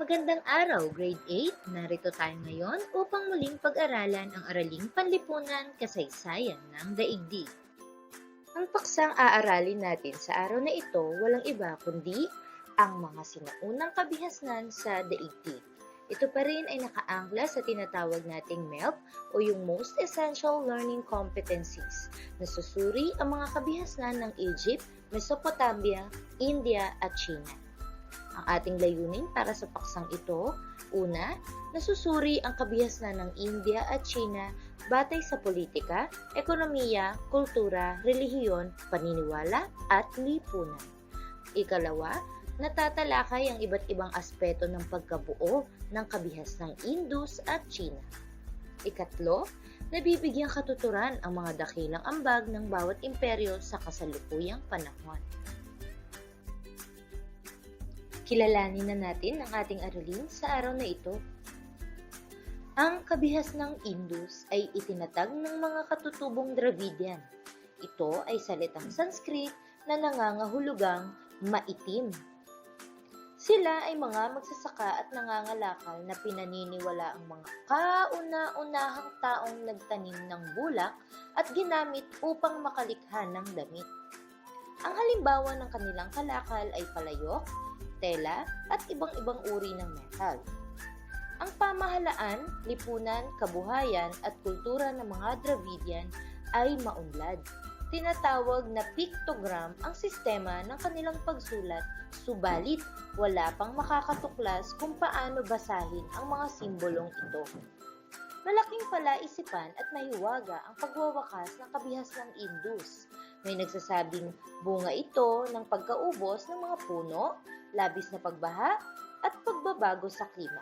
Magandang araw, Grade 8. Narito tayo ngayon upang muling pag-aralan ang araling panlipunan kasaysayan ng daigdig. Ang paksang aaralin natin sa araw na ito walang iba kundi ang mga sinaunang kabihasnan sa daigdig. Ito pa rin ay nakaangla sa tinatawag nating MELP o yung Most Essential Learning Competencies na susuri ang mga kabihasnan ng Egypt, Mesopotamia, India at China. Ang ating layunin para sa paksang ito, una, nasusuri ang kabihasnan ng India at China batay sa politika, ekonomiya, kultura, relihiyon, paniniwala at lipunan. Ikalawa, natatalakay ang iba't ibang aspeto ng pagkabuo ng kabihas ng Indus at China. Ikatlo, nabibigyang katuturan ang mga dakilang ambag ng bawat imperyo sa kasalukuyang panahon. Kilalanin na natin ang ating aralin sa araw na ito. Ang kabihas ng Indus ay itinatag ng mga katutubong Dravidian. Ito ay salitang Sanskrit na nangangahulugang maitim. Sila ay mga magsasaka at nangangalakal na pinaniniwala ang mga kauna-unahang taong nagtanim ng bulak at ginamit upang makalikha ng damit. Ang halimbawa ng kanilang kalakal ay palayok, tela at ibang-ibang uri ng metal. Ang pamahalaan, lipunan, kabuhayan at kultura ng mga Dravidian ay maunlad. Tinatawag na pictogram ang sistema ng kanilang pagsulat, subalit wala pang makakatuklas kung paano basahin ang mga simbolong ito. Malaking palaisipan at mahiwaga ang pagwawakas ng kabihas ng Indus. May nagsasabing bunga ito ng pagkaubos ng mga puno, labis na pagbaha, at pagbabago sa klima.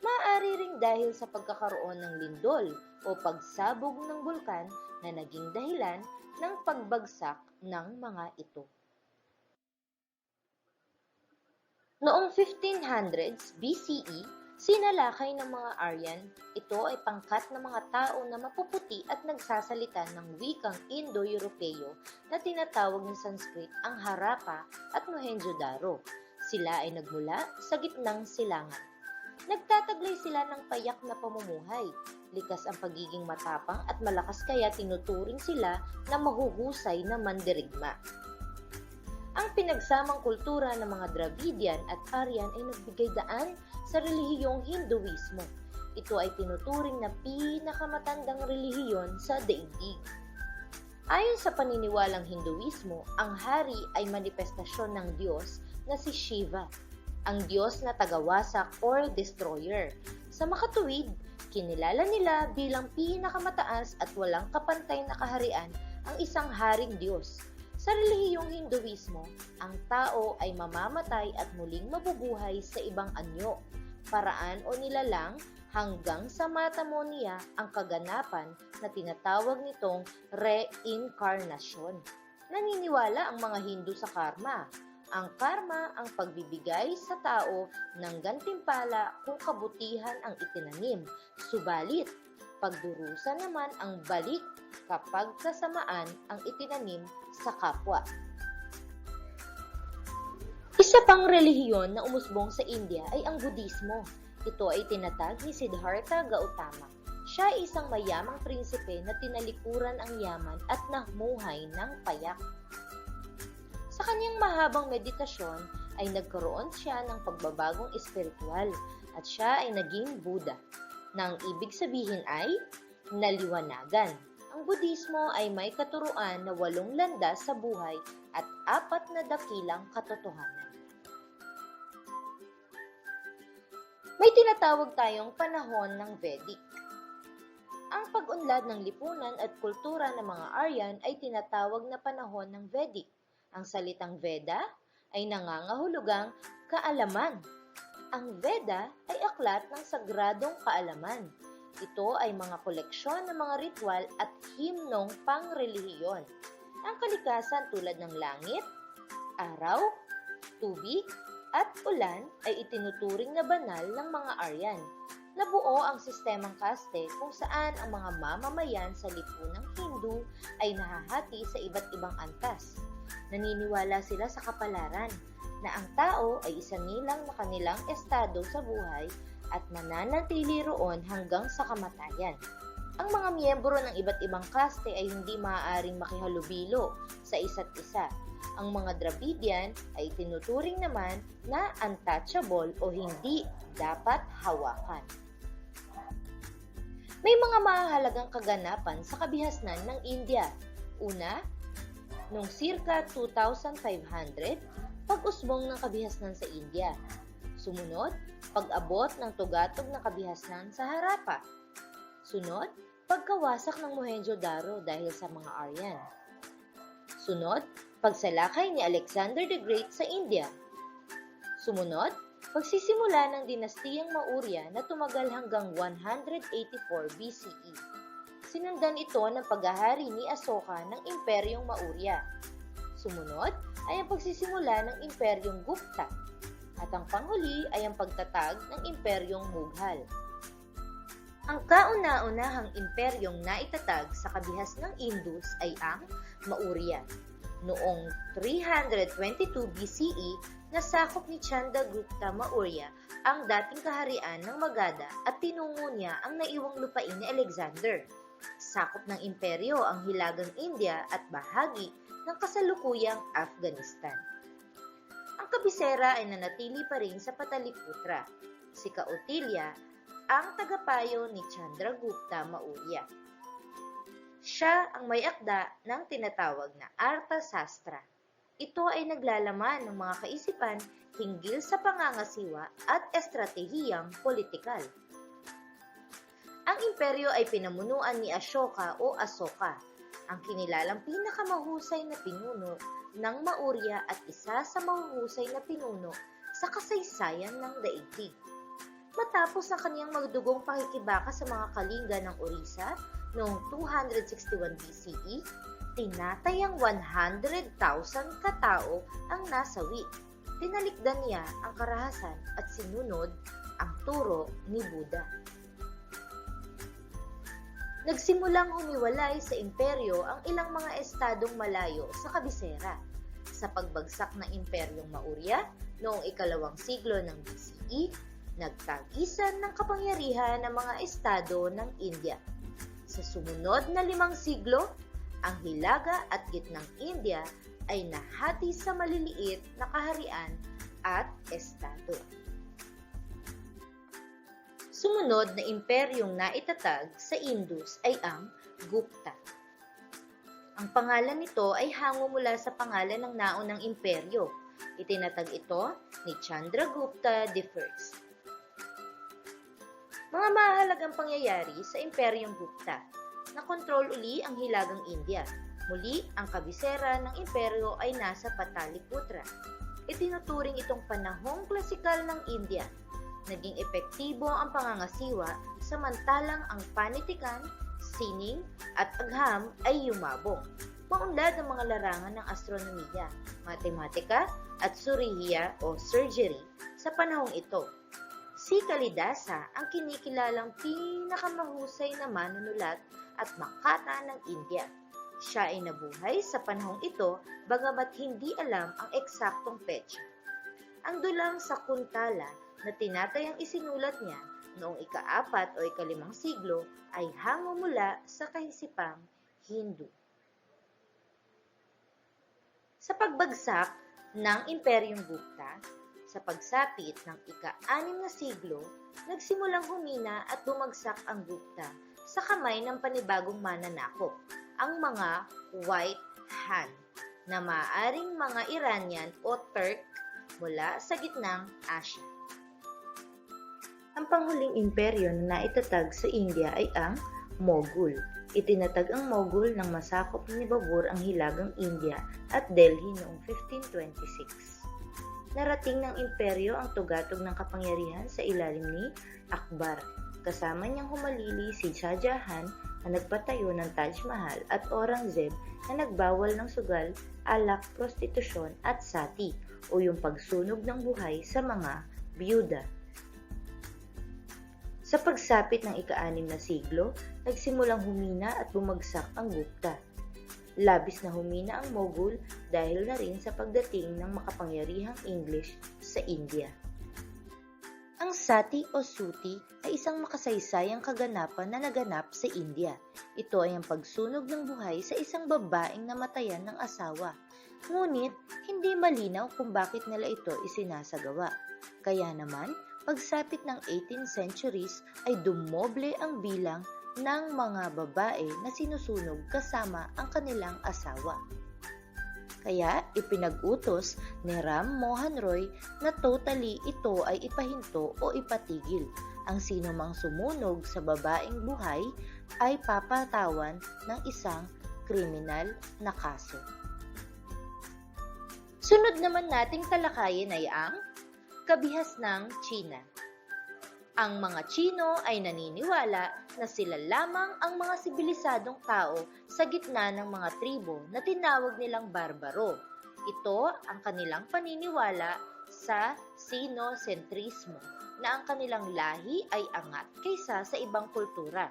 Maaari ring dahil sa pagkakaroon ng lindol o pagsabog ng bulkan na naging dahilan ng pagbagsak ng mga ito. Noong 1500s BCE, sinalakay ng mga Aryan, ito ay pangkat ng mga tao na mapuputi at nagsasalita ng wikang Indo-Europeo na tinatawag ng Sanskrit ang Harappa at Mohenjo-Daro. Sila ay nagmula sa gitnang silangan. Nagtataglay sila ng payak na pamumuhay. Likas ang pagiging matapang at malakas kaya tinuturing sila na mahuhusay na mandirigma. Ang pinagsamang kultura ng mga Dravidian at Aryan ay nagbigay daan sa relihiyong Hinduismo. Ito ay tinuturing na pinakamatandang relihiyon sa daigdig. Ayon sa paniniwalang Hinduismo, ang hari ay manifestasyon ng Diyos na si Shiva, ang Diyos na tagawasak or destroyer. Sa makatuwid, kinilala nila bilang pinakamataas at walang kapantay na kaharian ang isang haring Diyos. Sa relihiyong Hinduismo, ang tao ay mamamatay at muling mabubuhay sa ibang anyo, paraan o nilalang hanggang sa matamo niya ang kaganapan na tinatawag nitong reincarnation. Naniniwala ang mga Hindu sa karma. Ang karma ang pagbibigay sa tao ng gantimpala kung kabutihan ang itinanim. Subalit, pagdurusa naman ang balik kapag kasamaan ang itinanim sa kapwa. Isa pang relihiyon na umusbong sa India ay ang Budismo. Ito ay tinatag ni Siddhartha Gautama. Siya ay isang mayamang prinsipe na tinalikuran ang yaman at nahmuhay ng payak. Sa kanyang mahabang meditasyon ay nagkaroon siya ng pagbabagong espiritual at siya ay naging Buddha, na ang ibig sabihin ay naliwanagan. Ang Budismo ay may katuruan na walong landas sa buhay at apat na dakilang katotohanan. May tinatawag tayong panahon ng Vedic. Ang pag-unlad ng lipunan at kultura ng mga Aryan ay tinatawag na panahon ng Vedic. Ang salitang Veda ay nangangahulugang kaalaman. Ang Veda ay aklat ng sagradong kaalaman. Ito ay mga koleksyon ng mga ritual at himnong pangrelihiyon. Ang kalikasan tulad ng langit, araw, tubig, at ulan ay itinuturing na banal ng mga Aryan. Nabuo ang sistemang kaste kung saan ang mga mamamayan sa lipunang Hindu ay nahahati sa iba't ibang antas. Naniniwala sila sa kapalaran. na ang tao ay isa nilang na kanilang estado sa buhay at mananatili roon hanggang sa kamatayan. Ang mga miyembro ng iba't ibang kaste ay hindi maaaring makihalubilo sa isa't isa. Ang mga Dravidian ay tinuturing naman na untouchable o hindi dapat hawakan. May mga mahalagang kaganapan sa kabihasnan ng India. Una, noong circa 2,500, pag-usbong ng kabihasnan sa India. Sumunod, pag-abot ng tugatog ng kabihasnan sa Harappa. Sunod, pagkawasak ng Mohenjo-Daro dahil sa mga Aryan. Sunod, pagsalakay ni Alexander the Great sa India. Sumunod, pagsisimula ng dinastiyang Maurya na tumagal hanggang 184 BCE. Sinundan ito ng paghahari ni Asoka ng Imperyong Maurya. Sumunod ay ang pagsisimula ng Imperyong Gupta at ang panghuli ay ang pagtatag ng Imperyong Mughal. Ang kauna-unahang imperyong naitatag sa kabihas ng Indus ay ang Maurya. Noong 322 BCE, nasakop ni Chandragupta Maurya ang dating kaharian ng Magadha at tinungo niya ang naiwang lupain ni Alexander. Sakop ng imperyo ang hilagang India at bahagi ng kasalukuyang Afghanistan. Ang kabisera ay nanatili pa rin sa Pataliputra. Si Kautilya ang tagapayo ni Chandragupta Maurya. Siya ang may akda ng tinatawag na Artha Sastra. Ito ay naglalaman ng mga kaisipan hinggil sa pangangasiwa at estratehiyang politikal. Ang imperyo ay pinamunuan ni Ashoka o Asoka, ang kinilalang pinakamahusay na pinuno ng Maurya at isa sa mahuhusay na pinuno sa kasaysayan ng daigdig. Matapos ang kaniyang magdugong pakikibaka sa mga kalinga ng Orisa noong 261 BCE, tinatayang 100,000 katao ang nasawi. Tinalikdan niya ang karahasan at sinunod ang turo ni Buddha. Nagsimulang humiwalay sa imperyo ang ilang mga estadong malayo sa kabisera. Sa pagbagsak ng imperyong Maurya noong ikalawang siglo ng BCE, nagtagisan ng kapangyarihan ng mga estado ng India. Sa sumunod na limang siglo, ang hilaga at gitnang India ay nahati sa maliliit na kaharian at estado. Sumunod na imperyong naitatag sa Indus ay ang Gupta. Ang pangalan nito ay hango mula sa pangalan ng naunang imperyo. Itinatag ito ni Chandragupta I. Mga mahalagang pangyayari sa Imperyong Gupta. Nakontrol uli ang hilagang India. Muli, ang kabisera ng imperyo ay nasa Pataliputra. Itinuturing itong panahong klasikal ng India. Naging epektibo ang pangangasiwa samantalang ang panitikan, sining at agham ay yumabong. Maunlad ang mga larangan ng astronomiya, matematika at surihiya o surgery sa panahong ito. Si Kalidasa ang kinikilalang pinakamahusay na manunulat at makata ng India. Siya ay nabuhay sa panahong ito bagamat hindi alam ang eksaktong petsa. Ang dulang sa Kuntala na tinatayang isinulat niya noong ikaapat o ikalimang siglo ay hango mula sa kahisipang Hindu. Sa pagbagsak ng Imperyong Gupta, sa pagsapit ng ika-anim na siglo, nagsimulang humina at bumagsak ang Gupta sa kamay ng panibagong mananakop, ang mga White Han, na maaring mga Iranian o Turk mula sa gitnang Asia. Ang panghuling imperyo na naitatag sa India ay ang Mughal. Itinatag ang Mughal nang masakop ni Babur ang hilagang India at Delhi noong 1526. Narating ng imperyo ang tugatog ng kapangyarihan sa ilalim ni Akbar. Kasama niyang humalili si Shah Jahan na nagpatayo ng Taj Mahal at Aurangzeb na nagbawal ng sugal, alak, prostitusyon at sati o yung pagsunog ng buhay sa mga biyuda. Sa pagsapit ng ika-anim na siglo, nagsimulang humina at bumagsak ang Gupta. labis na humina ang Mughal dahil na rin sa pagdating ng makapangyarihang English sa India. Ang sati o suti ay isang makasaysayang kaganapan na naganap sa India. Ito ay ang pagsunog ng buhay sa isang babaeng namatayan ng asawa. Ngunit, hindi malinaw kung bakit nila ito isinasagawa. Kaya naman, pagsapit ng 18th centuries ay dumoble ang bilang ng mga babae na sinusunog kasama ang kanilang asawa. Kaya ipinag-utos ni Ram Mohan Roy na totally ito ay ipahinto o ipatigil. Ang sino mang sumunog sa babaeng buhay ay papatawan ng isang kriminal na kaso. Sunod naman nating talakayin ay ang kabihas ng China. Ang mga Chino ay naniniwala na sila lamang ang mga sibilisadong tao sa gitna ng mga tribo na tinawag nilang barbaro. Ito ang kanilang paniniwala sa sinocentrismo na ang kanilang lahi ay angat kaysa sa ibang kultura.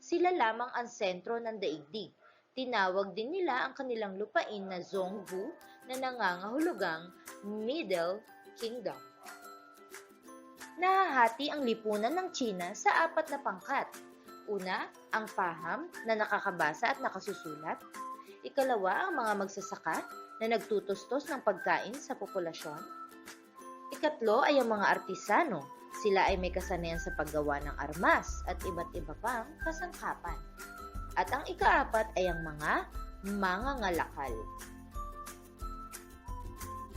Sila lamang ang sentro ng daigdig. Tinawag din nila ang kanilang lupain na Zhonggu na nangangahulugang Middle Kingdom. Nahahati ang lipunan ng China sa apat na pangkat. Una, ang paham na nakakabasa at nakasusulat. Ikalawa, ang mga magsasaka na nagtutustos ng pagkain sa populasyon. Ikatlo ay ang mga artisano. Sila ay may kasanayan sa paggawa ng armas at iba't iba pang kasangkapan. At ang ikaapat ay ang mga mangangalakal.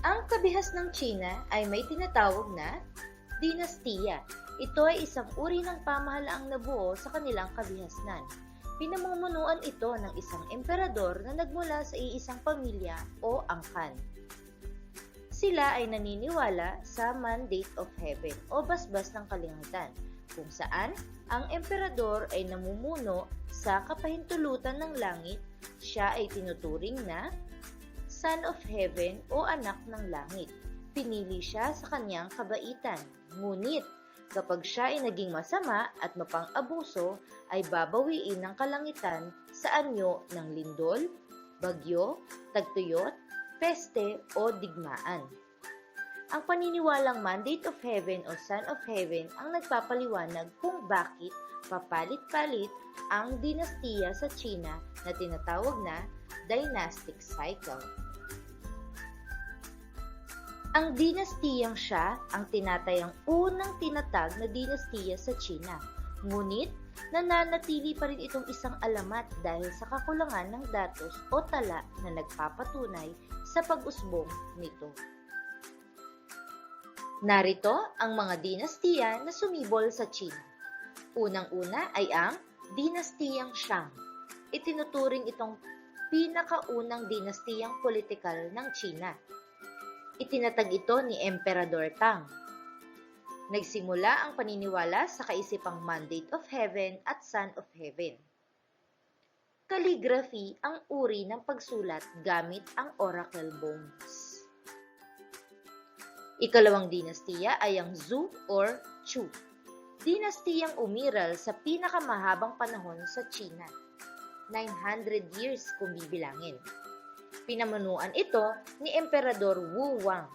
Ang kabihas ng China ay may tinatawag na dinastiya. Ito ay isang uri ng pamahalaang nabuo sa kanilang kabihasnan. Pinamumunuan ito ng isang emperador na nagmula sa iisang pamilya o angkan. Sila ay naniniwala sa mandate of heaven o basbas ng kalingitan, kung saan ang emperador ay namumuno sa kapahintulutan ng langit, siya ay tinuturing na son of heaven o anak ng langit. Pinili siya sa kanyang kabaitan, ngunit kapag siya ay naging masama at mapang-abuso, ay babawiin ng kalangitan sa anyo ng lindol, bagyo, tagtuyot, peste o digmaan. Ang paniniwalang mandate of heaven o son of heaven ang nagpapaliwanag kung bakit papalit-palit ang dinastiya sa China na tinatawag na dynastic cycle. Ang dinastiyang siya ang tinatayang unang tinatag na dinastiya sa China. Ngunit, nananatili pa rin itong isang alamat dahil sa kakulangan ng datos o tala na nagpapatunay sa pag-usbong nito. Narito ang mga dinastiya na sumibol sa China. Unang-una ay ang dinastiyang Shang. Itinuturing itong pinakaunang dinastiyang politikal ng China. Itinatag ito ni Emperador Tang. Nagsimula ang paniniwala sa kaisipang Mandate of Heaven at Son of Heaven. Calligraphy ang uri ng pagsulat gamit ang oracle bones. Ikalawang dinastiya ay ang Zhou or Chu. Dinastiyang umiral sa pinakamahabang panahon sa China. 900 years kung bibilangin. Pinamunuan ito ni Emperador Wu Wang.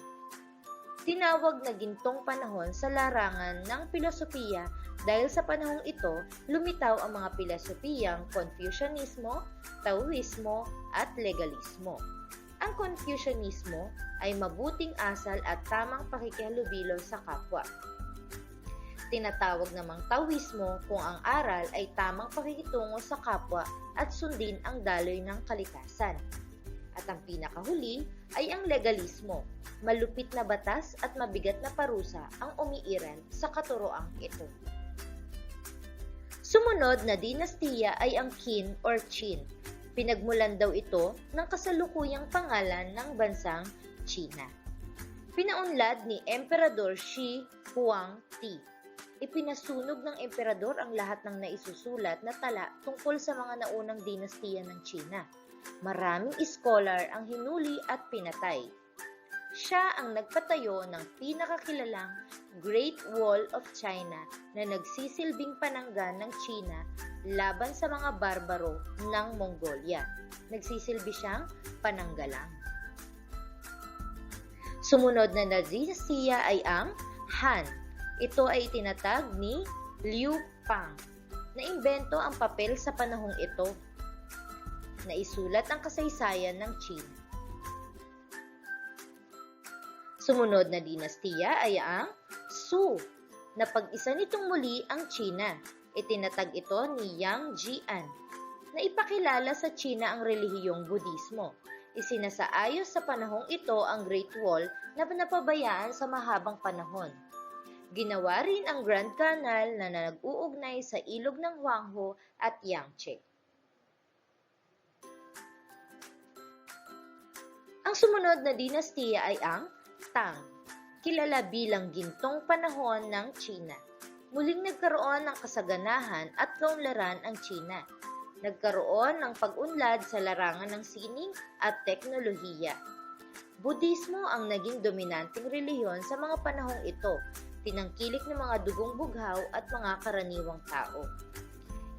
Tinawag na gintong panahon sa larangan ng filosofiya dahil sa panahong ito, lumitaw ang mga filosofiyang Confucianismo, Taoismo at Legalismo. Ang Confucianismo ay mabuting asal at tamang pakikihalubilo sa kapwa. Tinatawag namang Taoismo kung ang aral ay tamang pakikitungo sa kapwa at sundin ang daloy ng kalikasan. At ang pinakahuli ay ang legalismo, malupit na batas at mabigat na parusa ang umiiral sa katuroang ito. Sumunod na dinastiya ay ang Qin or Qin. Pinagmulan daw ito ng kasalukuyang pangalan ng bansang China. Pinaunlad ni Emperador Shi Huangti. Ipinasunog ng emperador ang lahat ng naisusulat na tala tungkol sa mga naunang dinastiya ng China. Maraming scholar ang hinuli at pinatay. Siya ang nagpatayo ng pinakakilalang Great Wall of China na nagsisilbing panangga ng China laban sa mga barbaro ng Mongolia. Nagsisilbi siyang pananggalang. Sumunod na dinastiya ay ang Han. Ito ay tinatag ni Liu Pang. Naimbento ang papel sa panahong ito. Naisulat ang kasaysayan ng China. Sumunod na dinastiya ay ang Su, na pag-isa nitong muli ang China. Itinatag ito ni Yang Jian, na ipakilala sa China ang relihiyong Budismo. Isinasaayos sa panahong ito ang Great Wall na napabayaan sa mahabang panahon. Ginawa rin ang Grand Canal na nag-uugnay sa ilog ng Huangho at Yangtze. Ang sumunod na dinastiya ay ang Tang, kilala bilang gintong panahon ng China. Muling nagkaroon ng kasaganahan at kaunlaran ang China. Nagkaroon ng pag-unlad sa larangan ng sining at teknolohiya. Budismo ang naging dominanteng relihiyon sa mga panahong ito, tinangkilik ng mga dugong bughaw at mga karaniwang tao.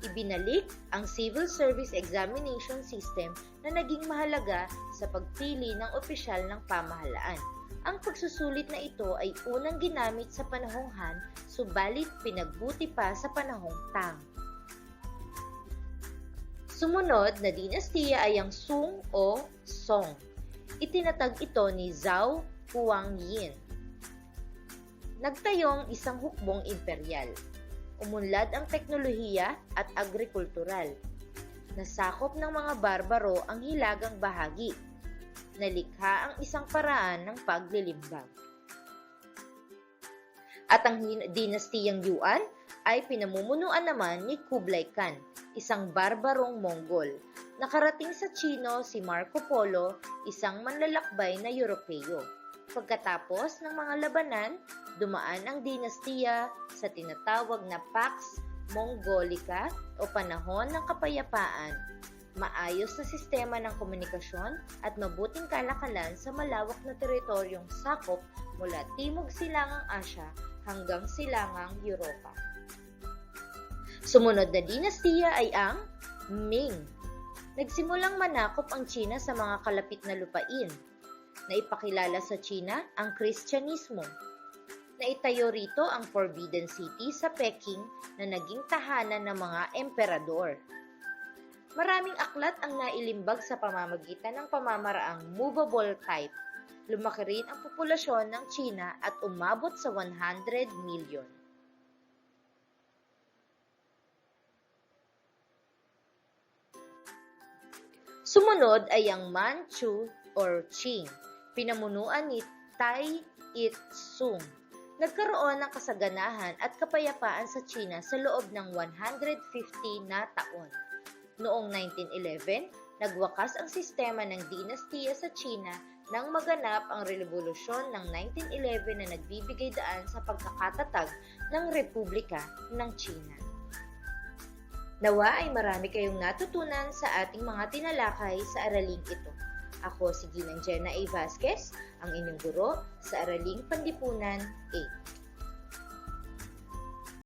Ibinalik ang civil service examination system na naging mahalaga sa pagpili ng opisyal ng pamahalaan. Ang pagsusulit na ito ay unang ginamit sa panahong Han, subalit pinagbuti pa sa panahong Tang. Sumunod na dinastiya ay ang Sung o Song. Itinatag ito ni Zhao Huangyin. Nagtayong isang hukbong imperial. Umunlad ang teknolohiya at agrikultural. Nasakop ng mga barbaro ang hilagang bahagi nalikha ang isang paraan ng paglilimbag. At ang dinastiyang Yuan ay pinamumunuan naman ni Kublai Khan, isang barbarong Mongol. Nakarating sa Chino si Marco Polo, isang manlalakbay na Europeo. Pagkatapos ng mga labanan, dumaan ang dinastiya sa tinatawag na Pax Mongolica o panahon ng kapayapaan maayos na sistema ng komunikasyon at mabuting kalakalan sa malawak na teritoryong sakop mula Timog Silangang Asya hanggang Silangang Europa. Sumunod na dinastiya ay ang Ming. Nagsimulang manakop ang China sa mga kalapit na lupain. Naipakilala sa China ang Kristyanismo. Naitayo rito ang Forbidden City sa Peking na naging tahanan ng mga emperador. Maraming aklat ang nailimbag sa pamamagitan ng pamamaraang movable type. Lumaki rin ang populasyon ng China at umabot sa 100 million. Sumunod ay ang Manchu or Qing, pinamunuan ni Tai It-sung. Nagkaroon ng kasaganahan at kapayapaan sa China sa loob ng 150 na taon. Noong 1911, nagwakas ang sistema ng dinastiya sa China nang maganap ang revolusyon ng 1911 na nagbibigay daan sa pagkakatatag ng Republika ng China. Nawa ay marami kayong natutunan sa ating mga tinalakay sa araling ito. Ako si Ginang Jenna A. Vasquez, ang inyong guro sa Araling Pandipunan 8.